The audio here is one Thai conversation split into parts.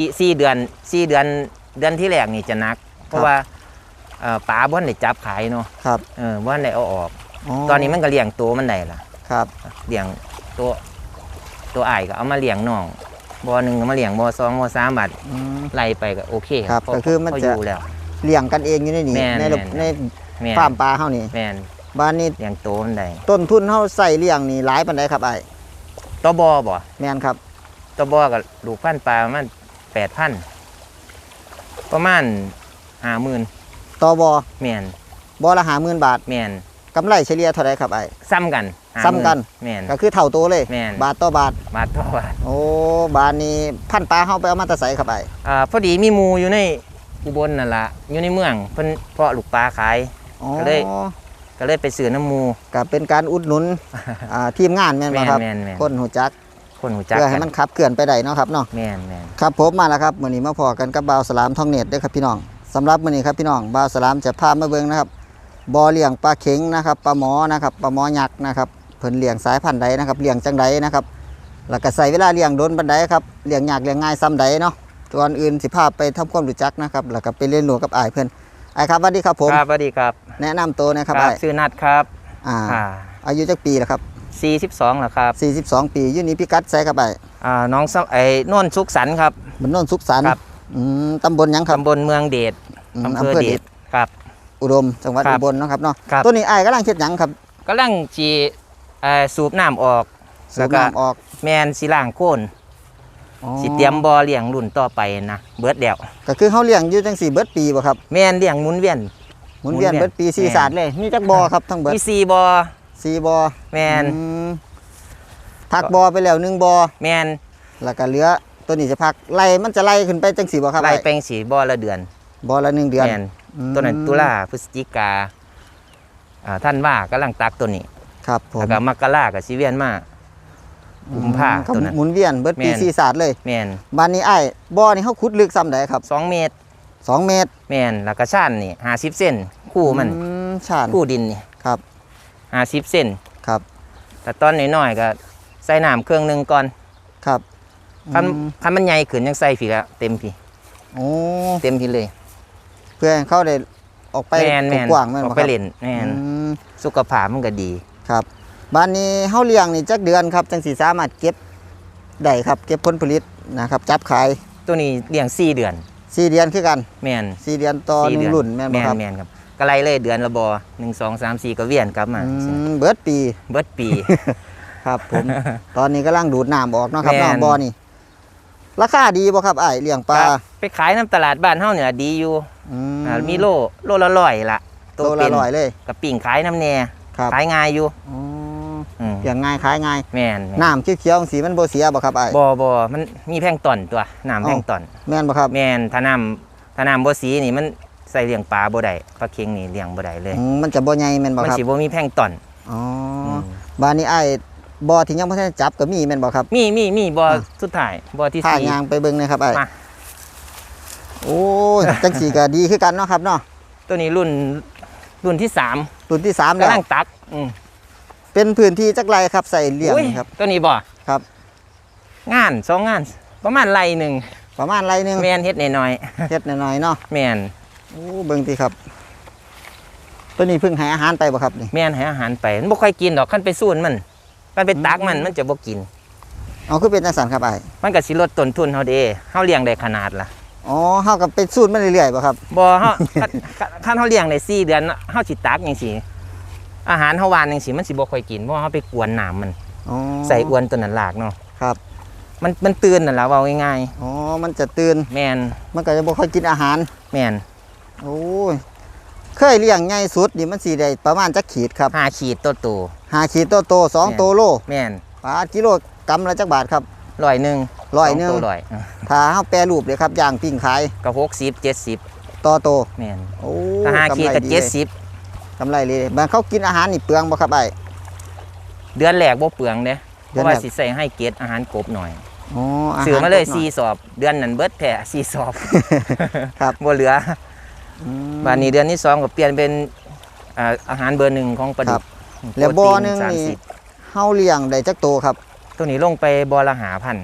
อีสี่เดือนสี่เดือนเดือนที่แรกนี่จะหนัก เพราะว่าเอ่อปลาบ้านได้จับขายเนาะครับเออบ้านได้เอาออก ตอนนี้มันก็เลี้ยงตัวมันได้ล่ะครับ เลี้ยงตัวตัวอ้ายก็เอามาเลี้ยงน้องบ่อหนึ่งก็มาเลี้ยงบ่อสองบ่อสามบาทอืม ไล่ไปก็โอเคครับพอก็คือมันพจะ อยู่แล้ว เลี้ยงกันเองอยู่ในนี่แม่นในระบบแม่ในน แม่นฟาร์มปลาเฮานี่แม่นบ้านนี้เลี้ยงตัวมันได้ต้นทุนเฮาใส่เลี้ยงนี่หลายปานใดครับไอ้ตัวบ่อบ่แม่นครับ ตัวบ่อกับลูกพันธุ์ปลาประมัน แปดพันประมาณห้าหมื่นต่อบ่อแม่นบ่อละ50,000บาทแม่นกำไรเฉลี่ยเท่าไหร่ครับไอ้ซ้ำกัน50,000ซ้ำกันแม่นก็คือเท่าตัวเลย แม่น บาทต่อบาท บาทต่อบาทโอ้บานนี้พันปลาเฮาไปเอามาแตะใสครับไอ้อ่าพอดีมีหมูอยู่ในอุบลนั่นละอยู่ในเมืองเพิ่นเพาะลูกปลาขาย อ๋อก็เลย ก็เลยไปซื้อน้ำหมู ก็เป็นการอุดหนุนอ่าทีมงานแม่นบ่แม่นครับแม่นแม่น คนหูจัก คนหูจักเพื่อให้กัมันขับเคลื่อนไปได้เนาะครับเนาะแม่นแม่นครับผมมาแล้วครับมื้อนี้มาพอกันกับบ่าวสลามท่องเน็ตเด้อครับพี่น้องสำหรับมื้อนี้ครับพี่น้องบ่าวสลามจะพามาเบิ่งนะครับบ่อเลี้ยงปลาเข็งนะครับปลาหมอนะครับปลาหมอยักษ์นะครับเพิ่นเลี้ยงสายพันธุ์ใดนะครับเลี้ยงจังใดนะครับแล้วก็ใส่เวลาเลี้ยงโดนบันไดครับเลี้ยงยากเลี้ยงง่ายซ้ำใดเนาะก่อนอื่นสิพาไปทำความรู้จักนะครับแล้วก็ไปเรียนรู้กับอ้ายเพิ่นอ้ายครับสวัสดีครับผมครับสวัสดีครับ แนะนำตัวนะครับอ้ายชื่อนัดครับอ่าอ่า อายุจักปีแล้วครับ 42เหรอครับ42 ปีอยู่นี่พิกัดใส่ครับอ้ายอ่าน้องสไอ้นนท์สุขสันต์ครับ บนโนนสุขสันต์ครับ อืมตำบลหยังครับ ตำบลเมืองเดชอืมอำอำเภอเภอเดเดชชครับ อุดมจังหวัดครัอุบบลเนาะครับเนาะครับ ตัวนี้อ้ายกำลังเฮ็ดหยังครับกำลังจีเอ่อสูบน้ำออก สูแล้วบก็น้ำออกแมนสิล่างโคนสิเตรียมบ่อเลี้ยงรุ่นต่อไปนะเบิดเดียวก็คือเฮาเลี้ยงอยู่จังสี่เบิดปีบ่ครับแมนเลี้ยงหมุนเวียน หมุนเวียนหมุนเวียน เบิดปีสี่แม่นศาสตร์เลยมีจักบ่อครับทั้งเบิดมีสี่บ่อ สี่บ่อแมนอืมพักบ่อไปแล้วหนึ่งบ่อแมนแล้วก็เหลือตัวนี้จะพักไล่มันจะไล่ขึ้นไปจังสี่บ่ครับไล่อ้ายแปลงสีบ่อละเดือนบ่อละหนึ่งเดือนแมนอืมตัวนั้นตุลาพฤศจิกาอ่าท่านว่ากำลังตักตัวนี้ครับผมแล้วก็มกรากับสิเวียนมา กุมภาครับตัวนั้นหมุนเวียนเบิดปีแม่น สี่ศาสตร์เลยแมนบ้านนี้อ้ายบ่อนี่เฮาขุดลึกซ้ำใดครับสองเมตรสองเมตรแมนแล้วก็ชั้นนี่ห้าสิบเซนคู่มันอืมชานคู่ดินนี่ครับ ห้าสิบเซนครับ แต่ตอนน้อยๆก็ใส่น้ำเครื่องหนึ่งก่อนครับคันอืมคันมันใหญ่ขึ้นยังใส่ผีละเต็มผีโอ้เต็มผีเลย เพื่อให้เขาได้ออกไปแมนแมนกว้างๆแม่นอบ่อกคไปรับเล่นแมนอืมสุขภาพมันก็ดีครับบ้านนี้เฮาเลี้ยงนี่จักเดือนครับจังสิสามารถเก็บได้ครับ เก็บผลผลิตนะครับจับขายตัวนี้เลี้ยงสี่เดือน4เดือนคือกันแมน4เดือนต่อหสี่นึ่งเดืรุ่นแม่นแมบ่นครับแมนครับ ก็ไล่เลยเดือนละบอหนึ่งสองสามสี่ก็เวียนกลับมาอืมเบิดปีเบิดปี ครับผมตอนนี้กำลังดูดน้ำออกเนาะครับแม่นน้องบ่อนี่ราคาดีบ่ครับอ้ายเลี้ยงปลาครับไปขายน้ำตลาดบ้านเฮาเนี่ยดีอยู่อือ่ามีโลโลละร้อยละโตละร้อยเลยกับปิ่งขายน้ำแน่ครับขายง่ายอยู่อ๋ออืมเลี้ยงง่ายขายง่ายแม่นแม่นน้ำเขียวๆจังสีมันบ่เสียบ่ครับอ้ายบ่บ่มันมีแพลงก์ตอนตัวน้ำแพลงก์ตอน แม่นบ่ครับแม่นถ้าน้ำถ้าน้ำบ่สีนี่มัน ใส่เลี้ยงปลาบ่ได้ปลาเค็งนี่เลี้ยงบ่ได้เลยอืมมันจะบ่ใหญ่แม่นบ่มันครับสิบ่มีแพลงก์ตอนอ๋ออมบ้านนี้ไอ้ายบ่อที่ยังบ่ทันได้จับก็มีแม่นบ่ครับ มีมีมีบ่ออะสุดท้ายบ่อที่ถ้าสี่ ยางไปเบิ่งหนะครับไอ้ายมา โอ้ยจังสีก็ดีคือกันเนาะครับเนาะตัวนี้รุ่นรุ่นที่สามรุ่นที่สามแล้วกำลังตักอืมเป็นพื้นที่จักไรครับใส่เลี้ยงอุ้ยนี่ครับ ตัวนี้บ่ครับ งานสองงาน ประมาณไรหนึ่งประมาณไรหนึงแม่นเฮ็ดน้อยเฮ็ดหน่อยๆเนาะๆแม่น โอ้เบิ่งติครับ ตัวนี้เพิ่งให้อาหารไปบ่ครับนี่แม่นให้อาหารไปมันบ่ค่อยกินดอกคันไปสูนมันคันไปตักมันมันจะบ่กินเอาคือเป็นจังสันครับไอ้ายมันก็สิลดต้นทุนเฮาเด้เฮาเลี้ยงได้ขนาดล่ะอ๋อเฮาก็เป็นสูตรมาเรื่อยๆบ่ครับบ่เฮาคันคันเฮาเลี้ยงได้4เดือนเฮาสิตักจังซี่อาหารเฮาหวานจังซี่มันสิบ่ค่อยกินเพราะว่าเฮาไปกวนน้ำมันอ๋อใส่อวนตัวนั้นลากเนาะครับ มันมันตื่นนั่นล่ะเว้าง่ายอ๋อมันจะตื่นๆแม่นมันก็จะบ่ค่อยกินอาหารแม่น โอ้ยเคยเลี้ยงใหญ่สุดนี่มันสิได้ประมาณจักขีดครับห้าขีดตัวโตห้าขีดโตโตๆสองแม่นโตโลแม่นปลากิโลกรัมละจักบาทครับร้อยหนึงร้อยหนึ่งสตัวร้อยถ้าเฮาแปรรูปเลยครับย่างปิ้งขายก็60 70ต่อโตแม่นโอ้ถ้าห้าขีดก็กำไรเจ็ดเลยสิบกำไรเลยบางเขากินอาหารนี่เปลืองบ่ครับไอ้เดือนแรกบ่เปลืองเด้เพเดือนราะว่าแรกสิใส่ให้เกรดอาหารกบหน่อยอ๋ออาหารซื้อมาเลยครบหน่อสี่สอบ เดือนนั้นเบิดแผ่สี่สอบครับบ่เหลืออืม บานนี้เดือนที่สองก็เปลี่ยนเป็นอ่าอาหารเบอร์หนึ่งของปลาดุครักบแล้วบ่อหนึงโปรตีนี่สามสิบเฮาเลี้ยงได้จักโตครับ ตัวนี้ลงไปบ่อละหาพัน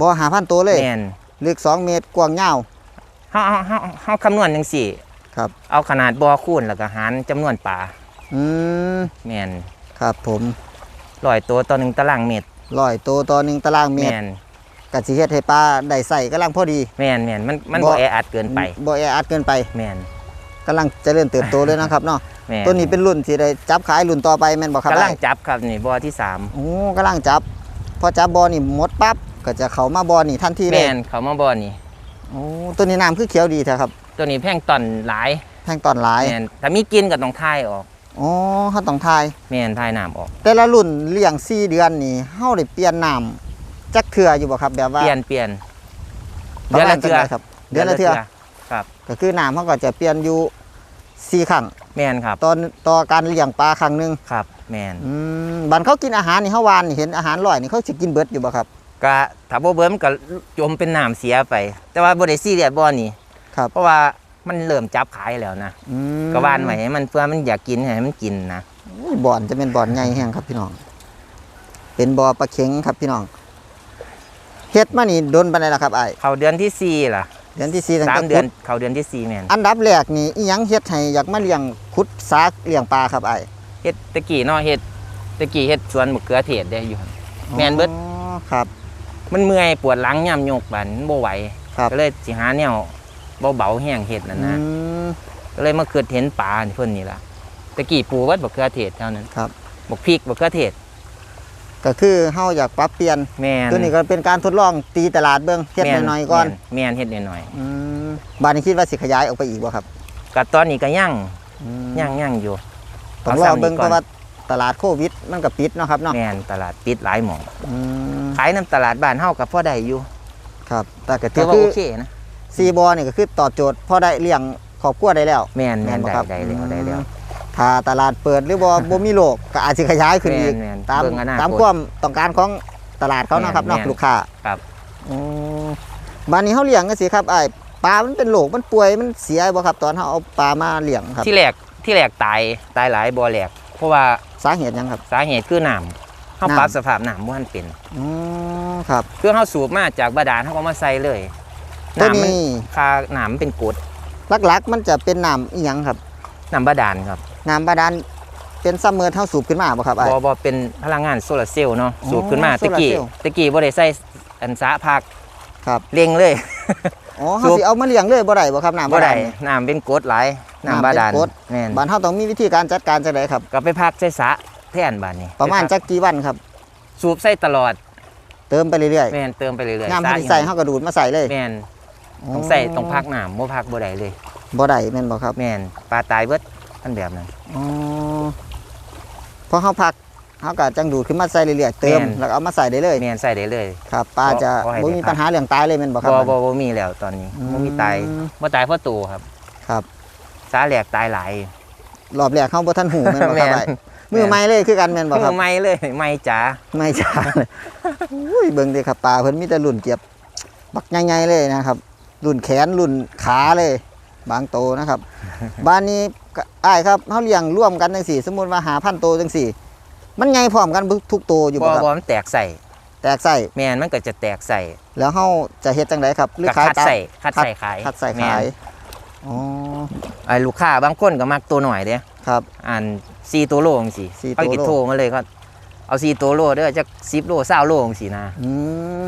บ่หาพันโตเลยแมนลึกสองเมตรกว้างยาวเฮาเฮาเฮาเฮาคำนวณจังซี่ครับ เอาขนาดบ่อคูณแล้วก็หารจำนวนปลาอืมแม่นครับผมร้อยตัวต่อหนึ่งตารางเมตรร้อยตัวต่อหนึ่งตารางเมตรแม่นกะสิเฮ็ดให้ปลาได้ใส่กำลังพอดี แม่นแม่นมันมันบ่บ่แออัดเกินไปบ่แออัดเกินไปแม่น กำลังเจริญเติบโตเลยนะครับเนาะแม่นตัวนี้เป็นรุ่นที่ได้จับขายรุ่นต่อไปแม่นบ่ครับกำลังอ้ายจับครับนี่บ่อที่สามโอ้กำลังจับ พอจับบอนี่หมดปั๊บก็จะเข้ามาบอนี่ทันทีเลยแม่นเขามาบ่อนี่ โอ้ตัวนี้น้ำคือเขียวดีแท้ครับตัวนี้แพงตอนหลายแพงตอนหลายแม่นถ้ามีกินก็ต้องทายออก โอ้เขาต้องทาย แม่นทายน้ำออก แต่ละรุ่นเลี้ยง4เดือนนี่เฮาได้เปลี่ยนน้ำจักเทื่ออยู่บ่ครับแบบว่าเปลี่ยนเปลี่ยนปรเดือนมาละณเทื่อจักใดครับเดือนละเทื่อครับ ก็คือน้ำเขาก็จะเปลี่ยนอยู่สี่ครั้งแม่นครับตอนต่อการเลี้ยงปลาครั้งหนึงครับแม่นอืมบันเขากินอาหารนี่เฮาวานนี่เห็นอาหารลอยนี่เขาสิกินเบิดอยู่บ่ครับ ก็ถ้าบ่เบิ่มนก็จมเป็นน้ำเสียไป แต่ว่าบ่ได้ซีเรียสบ่อนี่ครับ เพราะว่ามันเริ่มจับขายแล้วนะอืมก็ว่านไว้ให้มันเพื่อมันอยากกินให้มันกินนะอุ้ยบ่อนจะเป็นบ่อนใหญ่แห้งครับพี่น้อง เป็นบ่อปลาเข็งครับพี่น้องเฮ็ดมานี่โดนปานใดล่ะครับอ้ายเข้าเดือนที่สี่ล่ะ เดือนที่สี่ตั้งสาแต่มเดือนขุเข้าเดือนที่สี่แม่นอันดับแรกนี่อีหยังเฮ็ดให้อยากมาเลี้ยงขุดสาเลี้ยงปลาครับอ้ายเฮ็ดตะกี้เนาะเฮ็ดตะกี้เฮ็ดสวนมะเขือเทศได้อยู่หั่น แม่นเบิด อ๋อครับมันเมื่อยปวดหลังย่ำโยกบันบ่ไหวครับก็เลยสิหาแนวเบาๆแห้งเฮ็ดนั่นนะ อืม ก็เลยมาเกิดเห็นปลาเพิ่นนี่ล่ะตะกี้ปลูกไวัดบักเขือเทศเท่านั้นครับ บักพริกบักเขือเทศ ก็คือเฮาอยากปรับเปลี่ยนแม่นตัวนี้ก็เป็นการทดลองตีตลาดเบิ่งเฮ็ดแม่น้อยๆก่อนแม่นแม่นเฮ็ดน้อยอืมบ้านนี้คิดว่าสิขยายออกไปอีกบ่ครับๆก็ตอนนี้ก็ยังอืมยังยังอยู่ต้องลองเบิ่งเพราะว่าตลาดโควิดมันก็ปิดเนาะครับเนาะแม่นตลาดปิดหลายหม่องอืมขายน้ำตลาดบ้านเฮาก็พอได้อยู่ครับแต่ก็ถืถืออว่าคืโออเคนะซีบอนี่ก็คือตอบโจทย์พอได้เลี้ยงครอบครัวได้แล้ว แม่นแม่นบ่ได้ครับได้แล้วได้แล้ว ถ้าตลาดเปิดหรือบ่บ่มีโลกก็อาจสิขยายขึ้นอีกแม่นๆตามเบิ่งอนาคตตามความต้องการของตลาดเขานะครับแม่นเนาะแม่นลูกค้าครับ อืมบ้านนี้เฮาเลี้ยงกันสิครับอ้ายปลามันเป็นโรคมันป่วยมันเสียบ่ครับตอนเฮาเอาปลามาเลี้ยงครับ ที่แรกที่แรกตายตายหลายบ่อแหลก เพราะว่าสาเหตุหยังครับ สาเหตุคือน้ำเฮาน้ำ ปรับสภาพน้ำบ่ทันเป็นอืมครับ คือเฮาสูบมาจากบาดาลเฮาก็มาใส่เลยตัวน้ำมันนี้คาน้ำมันเป็นกรดหลักๆมันจะเป็นน้ำอีหยังครับน้ำบาดาลครับ น้ำบาดาลเป็นซัมเมอร์เฮาสูบขึ้นมาบ่ครับอ้ายบ่บ่เป็นพลังงานโซลาร์เซลล์เนาะอ๋อสูบขึ้นมาโซตะลาร์กี้เซลล์ตะกี้บ่ได้ใส่อันสาพักครับเร่งเลยอ๋อสูเฮาบสิเอามาเลี้ยงเลยบ่ได้บ่ครับน้ำบ่บาได้ดาลน้ำเป็นกรดหลายน้ำน้ำเป็นบาดาลกรดแม่นบ้านเฮาต้องมีวิธีการจัดการจังไดครับก็ไปพักใส่สระแทนบาดนี้ ประมาณไปพักจักกี่วันครับ สูบใส่ตลอด เติมไปเรื่อยแม่นเติมไปเรื่อยๆๆน้ำสระที่ใส่เฮาก็ดูดมาใส่เลยแม่นต้องใส่ต้องพักน้ำบ่พักบ่ได้เลยบ่ได้แม่นบ่ครับแม่นปลาตายเบิด อันแบบนั้น อ๋อพอเฮาพักเฮาก็จังดูดขึ้นมาใส่เรื่อยๆเติมแม่น แล้วก็เอามาใส่ได้เลยแม่นใส่ได้เลย ครับปลาจะขอให้บ่ได้มีพักปัญหาเรื่องตายเลยแม่นบ่ครับบ่บ่บ่มีแล้วตอนนี้อืมบ่มีตายบ่ตายเพราะตัวครับ ครับ สาแหลกตายหลาย รอบแรกเฮาบ่ทันหูแม่นบ่ครับแม่น ไอ้มือใหม่เลยคือกันแม่นบ่ครับ มือไม่เลยไม่จ๋าไม่จ้าเลยอุ้ยเบิ่งดิครับปลาเพิ่นมีแต่รุ่นเกียบบักใหญ่ๆเลยนะครับ รุ่นแขนรุ่นขาเลย บางโตนะครับ บ้านนี้ก็อ้ายครับเฮาเลี้ยงร่วมกันจังซี่ สมมุติว่าหาพันโตจังซี่ มันใหญ่พร้อมกันทุกโตอยู่บ่บ่ครับบ่มันแตกใส่แตกไส้แม่นมันก็จะแตกใส่แล้วเฮาจะเฮ็ดจังไดครับหรือก็ขายคัดตามใส่คัดใส่ขายคัดใส่แม่ขายนอ๋อไอ้ลูกค้าบางคนก็มักตัวหน่อยเด้ครับอัน4ตัวโลจังซี่สี่เขาตัวโลติดโทรมาเลยก็เอา4ตัวโลเด้อจัก10โล20โลจังซี่นะอืม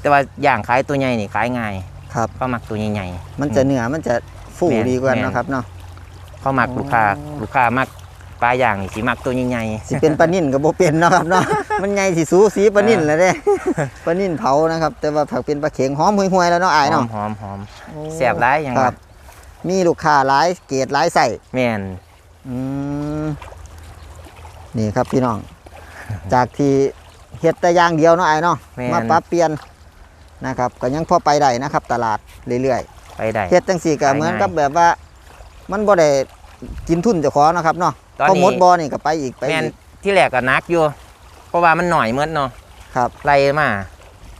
แต่ว่าอย่างขายตัวใหญ่นี่ขายง่ายครับเขามักตัวใหญ่มันจะเนื้อมันจะ ฟูแม่นดีกว่าแม่นเนาะครับเนาะๆเขามักอ๋อลูกค้าลูกค้ามักปลาอย่างนี่สิมักตัวใหญ่สิเป็นปลานิ่นก็บ่เป็นเนาะครับเนาะมันใหญ่สิสูสีปลานิ่นแล้วเด้ปลานิ่นเผานะครับ แต่ว่าผักเป็นปลาเข็งหอมห่วยๆแล้วเนาะๆอายหอเนาะมหอมหอมแซ่บหลายอย่างคว่ารับ มีลูกค้าหลายเกรดหลายใส่แม่นอืมนี่ครับพี่น้อง จากที่เฮ็ดแต่อย่างเดียวเนาะอายเนาะแม่นมาปรับเปลี่ยนนะครับ ก็ยังพอไปได้นะครับ ตลาดเรื่อย ไปได้ๆเฮ็ดจังซี่ก็ขายง่ายเหมือนกับแบบว่า มันบ่ได้กินทุนเจ้าของเนาะครับเนาะตอนพอนี้หมดบ่อนี่ก็ไปอีกไปแม่นอีกที่แรกก็นักอยู่ เพราะว่ามันหน่อยเมื่อเนาะครับไล่มา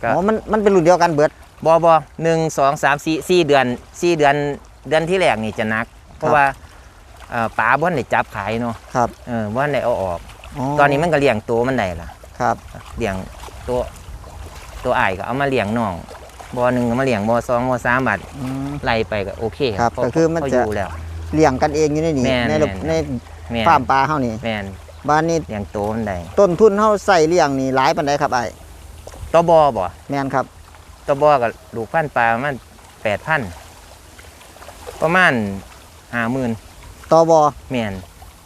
ก็ อ๋อมันมันเป็นรุ่นเดียวกันเบิด บอบอหนึ่งสองสามสี่สี่เดือนสี่เดือนเดือนที่แรกนี่จะนัก เพราะว่าเอ่อปลาบ้านได้จับขายเนาะครับ เออบ้านได้เอาออก ตอนนี้มันก็เลี้ยงตัวมันได้ล่ะครับ เลี้ยงตัวตัวอ้ายก็เอามาเลี้ยงน้อง บ่อหนึ่งก็มาเลี้ยงบ่อสองบ่อสามบาทอืม ไล่ไปก็โอเคครับเพราะก็คือมันเขาจะ อยู่แล้ว เลี้ยงกันเองอยู่ในนี่แม่นในระแม่นในแม่นฟาร์มปลาเฮานี่แม่นบ้านนี้เลี้ยงโตมันได้ต้นทุนเฮาใส่เลี้ยงนี่หลายปานใดครับไอ้ตัวบ่อบ่แม่นครับตัวบ่อกับลูกพันธุ์ปลาประมันแปดพันประมาณห้าหมื่นต่อบอแม่น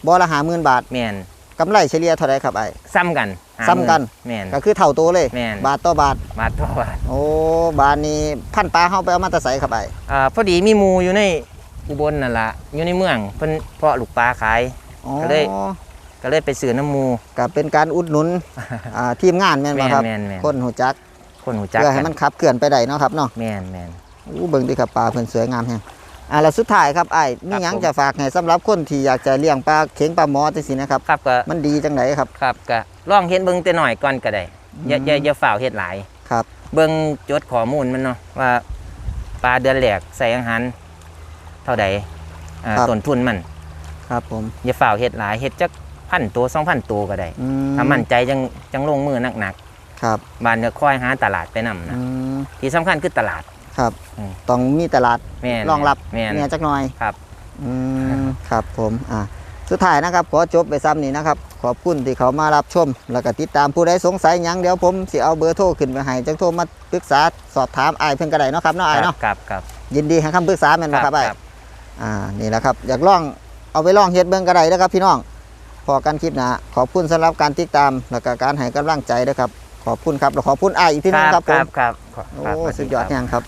บอละ50,000บาทแม่นกำไรเฉลี่ยเท่าไรครับไอ้ซ้ำกัน50,000 ซ้ำกันแม่นก็คือเท่าตัวเลย แม่น บาทต่อบาท บาทต่อบาทโอ้ บาทนี้พันปลาเฮาไปเอามาแตะใส่ครับไอ้อ่าพอดีมีหมูอยู่ในอุบลนั่นละอยู่ในเมืองเพิ่นเพาะลูกปลาขาย อ๋อก็เลย ก็เลยไปซื้อน้ำหมู ก็เป็นการอุดหนุนอ่าทีมงานแม่นบ่แม่นครับ แม่นแม่น คนหูจักคนหูจักเพื่อให้กัมันขับเคลื่อนไปได้เนาะครับเนาะแม่นแม่นอู้เบิ่งดิครับปลาเพิ่นสวยงามแฮง อ่าแล้วสุดท้ายครับไอ้มีหยังผมจะฝากให้สำหรับคนที่อยากจะเลี้ยงปลาเข็งปลาหมอจังซี่นะครับ ครับก็มันดีจังไดครับ ครับก็ลองเฮ็ดเบิ่งแต่หน่อยก่อนก็ได้อย่าอืมอย่าอย่าฝ่าวเฮ็ดหลาย ครับ เบิ่งจดข้อมูลมันเนาะว่าปลาเดือนแรกใส่อาหารเท่าใดอ่าครับ ต้นทุนมัน ครับผมอย่าฝ่าวเฮ็ดหลายเฮ็ดจักพันตัว2,000ตัวก็ได้อืมถ้ามั่นใจจังจังลงมือหนักครับๆบ้านก็ค่อยหาตลาดไปนํนะอืมที่สำคัญคือตลาด ครับอืม ต้องมีตลาดแม่นรองรับแม่น เนี่ยจักหน่อยครับ อืมครับผมอ่าสุดท้ายนะครับ ขอจบไปซ้ำนี้นะครับ ขอบคุณที่เขามารับชม แล้วก็ติดตามผู้ใดสงสัยหยังเดี๋ยวผมสิเอาเบอร์โทรขึ้นไปให้จังโทรมาปรึกษาสอบถามอ้ายเพิ่นก็ได้เนาะครับเนาะอ้ายเนาะครับครับยินดีให้คำปรึกษาแม่นบ่ครับอ้าย อ่า นี่แหละครับ อยากลอง เอาไปลองเฮ็ดเบิ่งก็ได้นะครับ พี่น้อง พอกันคลิปหน้าขอบคุณสำหรับการติดตาม แล้วก็การให้กำลังใจด้วยครับ ขอบคุณครับ แล้วขอบคุณอ้ายอีกทีหนึงครับผมครับครับโอ้ครับสุดยอดครับแห่งครับ